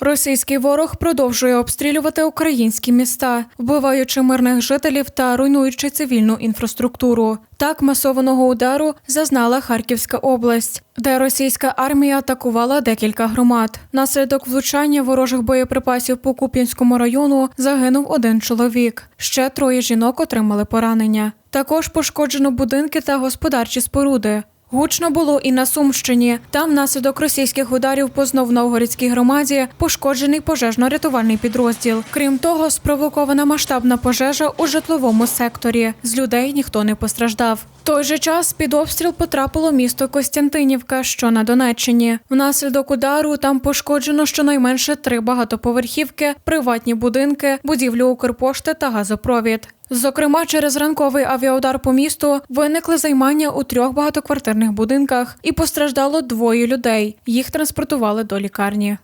Російський ворог продовжує обстрілювати українські міста, вбиваючи мирних жителів та руйнуючи цивільну інфраструктуру. Так масованого удару зазнала Харківська область, де російська армія атакувала декілька громад. Наслідок влучання ворожих боєприпасів по Куп'янському району загинув один чоловік. Ще троє жінок отримали поранення. Також пошкоджено будинки та господарчі споруди. Гучно було і на Сумщині. Там внаслідок російських ударів по Знов-Новгородській громаді пошкоджений пожежно-рятувальний підрозділ. Крім того, спровокована масштабна пожежа у житловому секторі. З людей ніхто не постраждав. Той же час під обстріл потрапило місто Костянтинівка, що на Донеччині. Внаслідок удару там пошкоджено щонайменше три багатоповерхівки, приватні будинки, будівлю Укрпошти та газопровід. Зокрема, через ранковий авіаудар по місту виникли займання у трьох багатоквартирних будинках і постраждало двоє людей. Їх транспортували до лікарні.